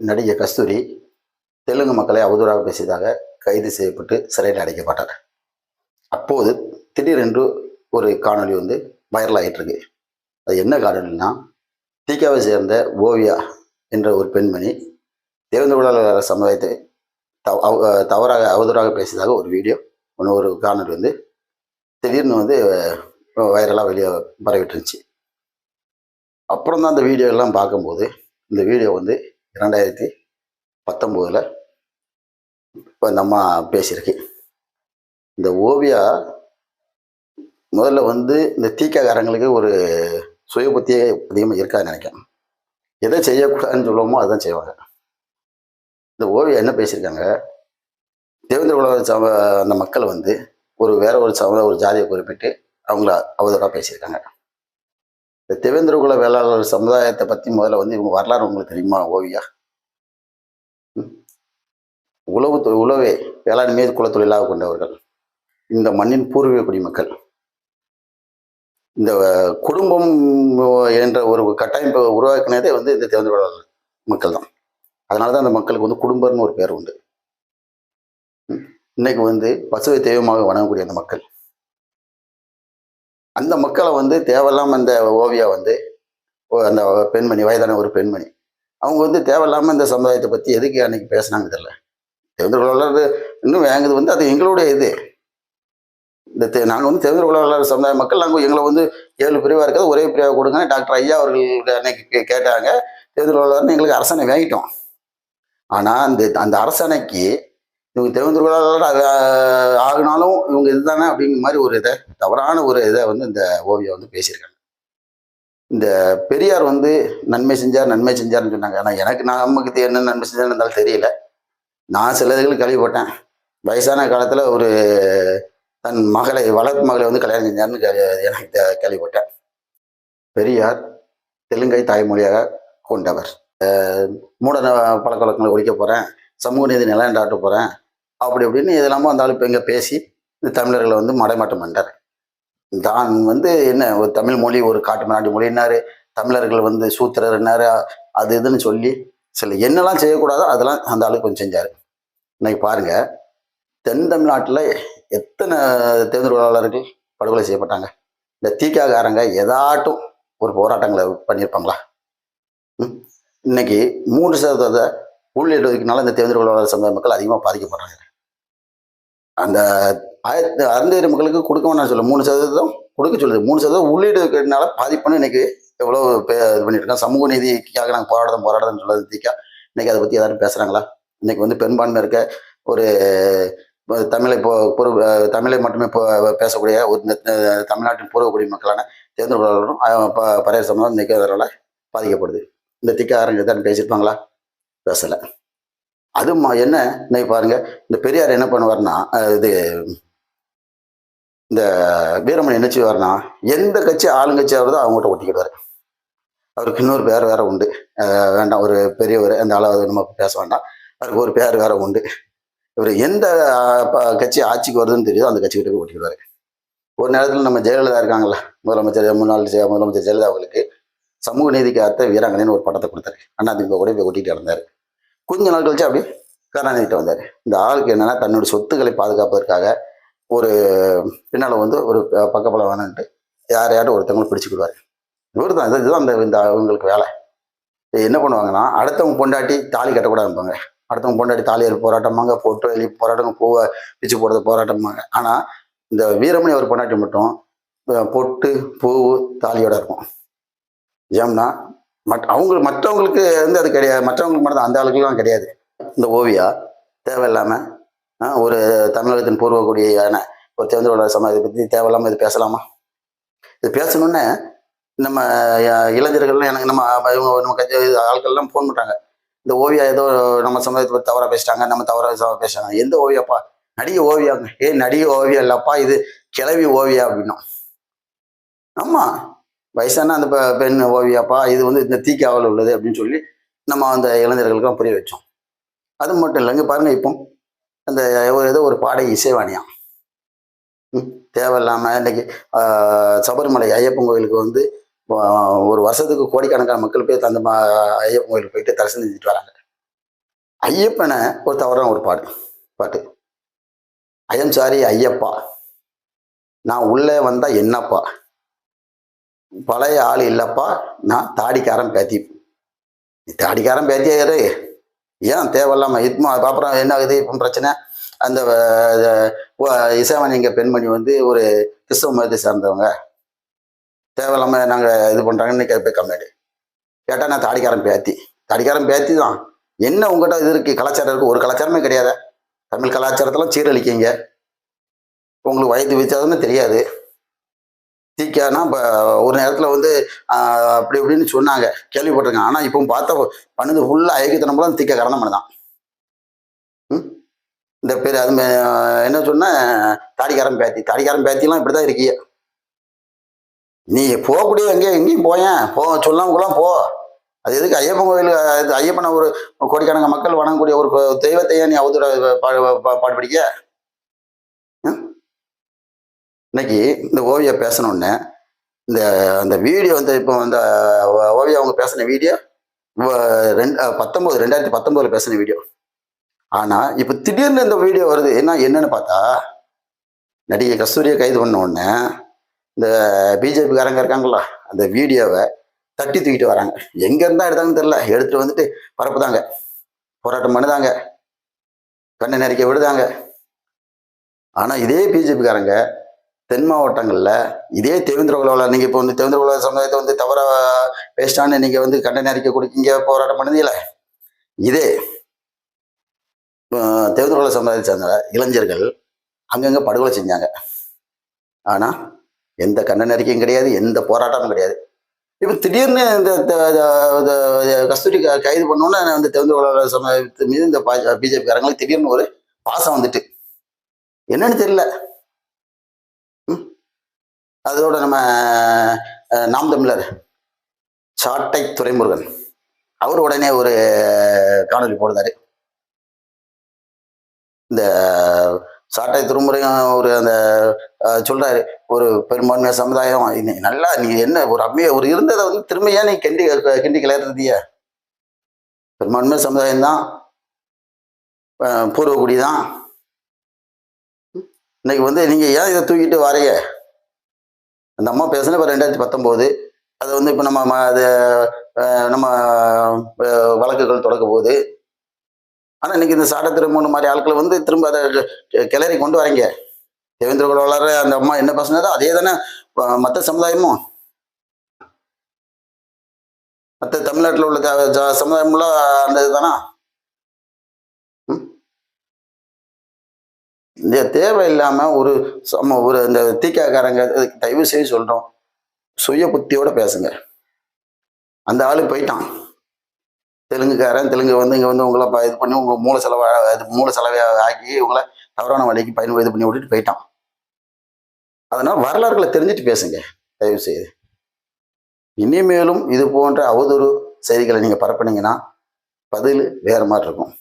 நடிகை கஸ்தூரி தெலுங்கு மக்களை அவதூறாக பேசியதாக கைது செய்யப்பட்டு சிறையில் அடைக்கப்பட்டார். அப்போது திடீரென்று ஒரு காணொளி வந்து வைரல் ஆகிட்டு இருக்கு அது என்ன காணொலினா தீக்காவை சேர்ந்த ஓவியா என்ற ஒரு பெண்மணி தேர்ந்த உலக சமுதாயத்தை அவ- தவறாக அவதூறாக பேசியதாக ஒரு வீடியோ ஒன்று ஒரு காணொலி வந்து திடீர்னு வந்து வைரலாக வெளியே பரவிட்டு இருந்துச்சு அப்புறம் தான் அந்த வீடியோ எல்லாம் பார்க்கும்போது இந்த வீடியோ வந்து இரண்டாயிரத்தி பத்தொம்போதில் இப்போ இந்த அம்மா பேசியிருக்கு. இந்த ஓவியா முதல்ல வந்து இந்த தீக்காக்காரங்களுக்கு ஒரு சுய புத்தியே அதிகமாக இருக்காதுன்னு நினைக்கிறேன். எதை செய்யக்கூடாதுன்னு சொல்லுவோமோ அதுதான் செய்வாங்க. இந்த ஓவியா என்ன பேசியிருக்காங்க? தேவேந்திர உலக சம அந்த மக்கள் வந்து ஒரு வேற ஒரு சம ஒரு ஜாதியை குறிப்பிட்டு அவங்கள அவதூறாக பேசியிருக்காங்க. இந்த தேவேந்திர குல வேளாளர் சமுதாயத்தை பற்றி முதல்ல வந்து இவங்க வரலாறு உங்களுக்கு தெரியுமா ஓவியா? உழவு தொ- உழவே மீது குலத்தொழிலாக கொண்டவர்கள். இந்த மண்ணின் பூர்வீக குடிமக்கள். இந்த குடும்பம் என்ற ஒரு கட்டமைப்பை உருவாக்கினதே வந்து இந்த தேர்ந்தெடுப்பாளர் மக்கள் தான். அதனால தான் அந்த மக்களுக்கு வந்து குடும்பம்னு ஒரு பேர் உண்டு. இன்னைக்கு வந்து பசுவை தெய்வமாக வணங்கக்கூடிய அந்த மக்கள். அந்த மக்களை வந்து தேவையில்லாமல் அந்த ஓவியா வந்து ஓ, அந்த பெண்மணி வயதான ஒரு பெண்மணி. அவங்க வந்து தேவையில்லாமல் இந்த சமுதாயத்தை பற்றி எதுக்கு அன்னைக்கு பேசுனாங்க தெரியல. தேவேந்திர குலவலர் இன்னும் வாங்குது வந்து அது எங்களுடைய இது. இந்த தே- நாங்க வந்து தேவேந்திர குலவலர் சமுதாய மக்கள் நாங்கள் எங்களை வந்து ஏழு பிரிவாக இருக்கிறது ஒரே பிரிவாக கொடுங்க. டாக்டர் ஐயா அவர்கள் அன்னைக்கு கேட்டாங்க தேவேந்திர குலவலர்னு எங்களுக்கு அரசனை வாங்கிட்டோம். ஆனால் அந்த அந்த அரசனைக்கு இவங்க தேவேந்திர குலவலர் ஆகினாலும் இவங்க இதுதானே அப்படிங்கிற மாதிரி ஒரு இதை தவறான ஒரு இதை வந்து இந்த ஓவியம் வந்து பேசியிருக்காங்க. இந்த பெரியார் வந்து நன்மை செஞ்சார் நன்மை செஞ்சார்னு சொன்னாங்க. ஆனால் எனக்கு நான் நமக்கு என்ன நன்மை செஞ்சார்னு இருந்தாலும் தெரியல. நான் சில இதுகள் கேள்விப்பட்டேன். வயசான காலத்தில் ஒரு தன் மகளை வளர்ப்பு மகளை வந்து கல்யாணம் செஞ்சார்னு எனக்கு கேள்விப்பட்டேன். பெரியார் தெலுங்கை தாய்மொழியாக கொண்டவர். மூடன மூட பழக்க வழக்கங்களை ஒழிக்க போகிறேன் சமூக நீதி நிலைநாட்ட போகிறேன் அப்படி இப்படின்னு இதெல்லாமோ அந்த ஆள் இப்போ இங்கே பேசி இந்த தமிழர்களை வந்து மடைமாட்டம் பண்ணார் தான் வந்து என்ன ஒரு தமிழ் மொழி ஒரு காட்டு மராண்டி மொழின்னாரு தமிழர்கள் வந்து சூத்திரர்னாரு அது இதுன்னு சொல்லி சில என்னெல்லாம் செய்யக்கூடாதோ அதெல்லாம் அந்த ஆளு கொஞ்சம் செஞ்சார். இன்னைக்கு பாருங்க தென் தமிழ்நாட்டில் எத்தனை தேர்தல்வாளர்கள் படுகொலை செய்யப்பட்டாங்க? இந்த தீக்காக்காரங்க ஏதாட்டும் ஒரு போராட்டங்களை பண்ணியிருப்பாங்களா? ம்? இன்னைக்கு மூன்று சதவீத ஊழியர் ஒதுக்கினால இந்த தேர்தல்வாளர் சமுதாய மக்கள் அதிகமாக பாதிக்கப்படுறாங்க. அந்த ஆயிரத்தி அருந்தேரி மக்களுக்கு கொடுக்க வேணாம் சொல்ல மூணு சதவீதம் கொடுக்க சொல்லுது. மூணு சதவீதம் உள்ளீடு இருக்கிறதுனால பாதிப்புன்னு இன்னைக்கு எவ்வளோ பே- இது பண்ணியிருக்கோம் சமூக நீதிக்காக நாங்கள் போராடுறோம் போராடுறோம்னு சொல்றது தீக்கா. இன்னைக்கு அதை பற்றி யாரும் பேசுகிறாங்களா இன்னைக்கு வந்து பெரும்பான்மை இருக்க ஒரு தமிழை பொறு தமிழை மட்டுமே பேசக்கூடிய ஒரு தமிழ்நாட்டின் பூர்வ குடிமக்களான தேர்ந்தெடுப்பாளர்களும் பறைய சமூகம் இன்னைக்கு அதனால் பாதிக்கப்படுது. இந்த திக்காரங்க தான் பேசியிருப்பாங்களா? பேசலை. அது என்ன இன்னைக்கு பாருங்கள் இந்த பெரியார் என்ன பண்ணுவார்னா இது இந்த வீரமணி என்ன செய்வார்னா எந்த கட்சி ஆளுங்கட்சியாக வருதோ அவங்ககிட்ட ஒட்டிக்கிடுவார். அவருக்கு இன்னொரு பேர் வேற உண்டு. வேண்டாம் ஒரு பெரியவர் அந்த அளவு நம்ம பேச வேண்டாம். அவருக்கு ஒரு பேர் வேற உண்டு. இவர் எந்த கட்சி ஆட்சிக்கு வருதுன்னு தெரியுதோ அந்த கட்சிக்கிட்ட போய் ஒட்டிக்கிடுவார் ஒரு நேரத்தில் நம்ம ஜெயலலிதா இருக்காங்களா முதலமைச்சர் முன்னாள் முதலமைச்சர் ஜெயலலிதா அவங்களுக்கு சமூக நீதிக்கு அர்த்த வீராங்கனைன்னு ஒரு பட்டத்தை கொடுத்தாரு. அண்ணா திமுக கூட போய் ஓட்டிகிட்டு இருந்தார் கொஞ்ச நாள் கழிச்சு அப்படி கருணாநிதிட்ட வந்தார். இந்த ஆளுக்கு என்னன்னா தன்னுடைய சொத்துக்களை பாதுகாப்பதற்காக ஒரு பின்னால் வந்து ஒரு ப- வேணுன்ட்டு யார் யாரும் ஒருத்தவங்களும் பிடிச்சிக்கிடுவார் இவர் தான் இதுதான் அந்த இந்த அவங்களுக்கு வேலை. என்ன பண்ணுவாங்கன்னா அடுத்தவங்க பொண்டாட்டி தாலி கட்டக்கூடாதுப்பாங்க அடுத்தவங்க பொண்டாட்டி தாலி அறுப்பு போராட்டமாங்க பொட்டு வெளியே போராட்டம் பூவை பிச்சு போடுறது போராட்டமாங்க ஆனால் இந்த வீரமணி அவர் பொண்டாட்டி மட்டும் பொட்டு பூ தாலியோட இருக்கும். ஏம்னா மட் அவங்க மற்றவங்களுக்கு வந்து அது கிடையாது. மற்றவங்களுக்கு மட்டும் அந்த ஆளுக்கெல்லாம் கிடையாது. இந்த ஓவியா தேவையில்லாமல் ஒரு தமிழகத்தின் பூர்வக்குடியான ஒரு தேர்ந்தோட சமாஜத்தை பற்றி தேவையில்லாமல் இது பேசலாமா? இது பேசணுன்னே நம்ம இளைஞர்கள்லாம் எனக்கு நம்ம இவங்க நம்ம கட்சி ஆட்கள்லாம் ஃபோன் பண்ணுறாங்க இந்த ஓவியா ஏதோ நம்ம சமுதாயத்தை பற்றி தவறாக பேசிட்டாங்க நம்ம தவறாக பேசுகிறாங்க எந்த ஓவியாப்பா? நடிகை ஓவியாங்க. ஏ நடிகை ஓவியம் இல்லைப்பா இது கிளவி ஓவியா அப்படின்னா ஆமாம் வயசான அந்த பெண் ஓவியாப்பா இது வந்து இந்த தீக்காவல் உள்ளது அப்படின்னு சொல்லி நம்ம அந்த இளைஞர்களுக்கெல்லாம் புரிய வச்சோம். அது மட்டும் இல்லைங்க பாருங்க இப்போ. அந்த ஒரு ஏதோ ஒரு பாடகை இசைவாணியாம் ம், தேவையில்லாமல் இன்னைக்கு சபரிமலை ஐயப்பன் கோயிலுக்கு வந்து ஒரு வருஷத்துக்கு கோடிக்கணக்கான மக்கள் போய் அந்த ஐயப்பன் கோயிலுக்கு போயிட்டு தரிசனம் செஞ்சுட்டு வராங்க. ஐயப்பனை ஒரு தவறான ஒரு பாட்டு பாட்டு. ஐயம் சாரி ஐயப்பா நான் உள்ளே வந்தால் என்னப்பா? பழைய ஆள் இல்லைப்பா நான் தாடிக்காரன் பேத்தி. நீ தாடிக்காரன் பேத்தியாரு ஏன் தேவையில்லாம இதுமா அப்புறம் என்ன ஆகுது? இப்போ பிரச்சனை? அந்த இசைவன் எங்கள் பெண்மணி வந்து ஒரு கிறிஸ்தவ மதத்தை சார்ந்தவங்க. தேவையில்லாமல் நாங்கள் இது பண்ணுறாங்கன்னு கேட்ப கம்மியாடு கேட்டால் நான் தாடிக்காரன் பேத்தி. தாடிக்காரன் பேத்தி தான். என்ன உங்ககிட்ட இது இருக்குது கலாச்சாரம் இருக்குது ஒரு கலாச்சாரமே கிடையாது. தமிழ் கலாச்சாரத்தெல்லாம் சீரழிக்கீங்க. உங்களுக்கு வயது வித்தியாசமே தெரியாது. தீக்கானா இப்போ ஒரு நேரத்தில் வந்து அப்படி இப்படின்னு சொன்னாங்க. கேள்விப்பட்டிருக்கேன். ஆனால் இப்போ பார்த்தா பண்ணது ஃபுல்லாக ஐக்கியத்தனம்பலாம் தீக்க கரணம் பண்ணுதான். ம்? இந்த பேர் அது என்ன சொன்ன தாடிக்காரன் பேத்தி. தாடிக்காரன் பேத்திலாம் இப்படி தான் இருக்கீங்க. நீ போகக்கூடிய எங்கே? எங்கேயும் போயேன். போ சொல்லாமக்குலாம் போ. அது எதுக்கு ஐயப்பன் கோயில் இது ஐயப்பனை ஒரு கோடிக்கணக்கான மக்கள் வணங்கக்கூடிய ஒரு தெய்வத்தையே நீ அவதூற பாடு பா- இன்னைக்கு இந்த ஓவியா பேசணுன்னு இந்த அந்த வீடியோ வந்து இப்போ அந்த ஓ- ஓவியா அவங்க பேசின வீடியோ ரெண்டு பத்தொம்போது ரெண்டாயிரத்தி பத்தொம்போதுல பேசின வீடியோ. ஆனால் இப்போ திடீர்னு இந்த வீடியோ வருது. என்ன என்னன்னு பார்த்தா நடிகை கஸ்தூரியை கைது பண்ண உடனே இந்த பிஜேபிக்காரங்க இருக்காங்களா அந்த வீடியோவை தட்டி தூக்கிட்டு வராங்க. எங்கேருந்தா எடுத்தாங்கன்னு தெரில எடுத்துட்டு வந்துட்டு பரப்புதாங்க. போராட்டம் பண்ணுதாங்க. கண்ணை நெறிக்க விடுதாங்க. ஆனால் இதே பிஜேபிக்காரங்க தென் மாவட்டங்களில் இதே தேவேந்திர நீங்கள் இப்போ வந்து தேவேந்திர சமுதாயத்தை வந்து தவறாக பேசிட்டான்னு நீங்கள் வந்து கண்ணை நெறிக்க கொடுக்கீங்க போராட்டம் பண்ணுதில்ல இதே அஹ், தேவேந்திர சமுதாயத்தை சேர்ந்த இளைஞர்கள் அங்கங்கே படுகொலை செஞ்சாங்க. ஆனால் எந்த கண்ண அறிக்கையும் கிடையாது எந்த போராட்டமும் கிடையாது. இப்போ திடீர்னு இந்த கஸ்தூரி க- கைது பண்ணோன்னே இந்த தேர்ந்த சமயத்து மீது இந்த பிஜேபி காரங்களுக்கு திடீர்னு ஒரு பாசம் வந்துட்டு. என்னன்னு தெரியல. ம்? அதோட நம்ம நாம் தமிழர் சாட்டை துரைமுருகன் அவர் உடனே ஒரு காணொலி போடுறாரு. இந்த சாட்டை திருமுறையும் ஒரு அந்த சொல்றாரு. ஒரு பெரும்பான்மை சமுதாயம் நீ நல்லா நீ என்ன ஒரு அம்மையை ஒரு இருந்ததை வந்து திரும்ப ஏன் நீ கிண்டி கிண்டி கிளறதிய பெரும்பான்மை சமுதாயம் தான் பூர்வக்குடி தான். இன்னைக்கு வந்து நீங்க ஏன் இதை தூக்கிட்டு வாரீங்க? அந்த அம்மா பேசுன இப்போ ரெண்டாயிரத்தி பத்தொம்போது. அது வந்து இப்போ நம்ம அது நம்ம வழக்குகள் தொடக்க போகுது. ஆனா இன்னைக்கு இந்த சாட திருமணம் மாதிரி ஆட்களை வந்து திரும்ப அதை கிளறி கொண்டு வரீங்க தேவேந்திர குல அந்த அம்மா என்ன பசங்கதோ அதே தானே மற்ற சமுதாயமும். மற்ற தமிழ்நாட்டில் உள்ள ஜ- சமுதாயம்லாம் அந்த இதுதானா இந்த இந்த தேவையில்லாம ஒரு சம ஒரு இந்த தீக்காக்காரங்க தயவு செய்து சொல்றோம். சுய புத்தியோட பேசுங்க. அந்த ஆளு போயிட்டான். தெலுங்குக்காரன் தெலுங்கு வந்து இங்கே வந்து உங்களை ப- இது பண்ணி உங்கள் மூல செலவா இது மூல செலவை ஆக்கி உங்களை தவறான வழிக்கு பயன் இது பண்ணி விட்டுட்டு போயிட்டான். அதனால் வரலாறுகளை தெரிஞ்சுட்டு பேசுங்க தயவு செய்து இனிமேலும் இது போன்ற அவதூறு செய்திகளை நீங்கள் பரப்புனீங்கன்னா பதில் வேறு மாதிரி இருக்கும்.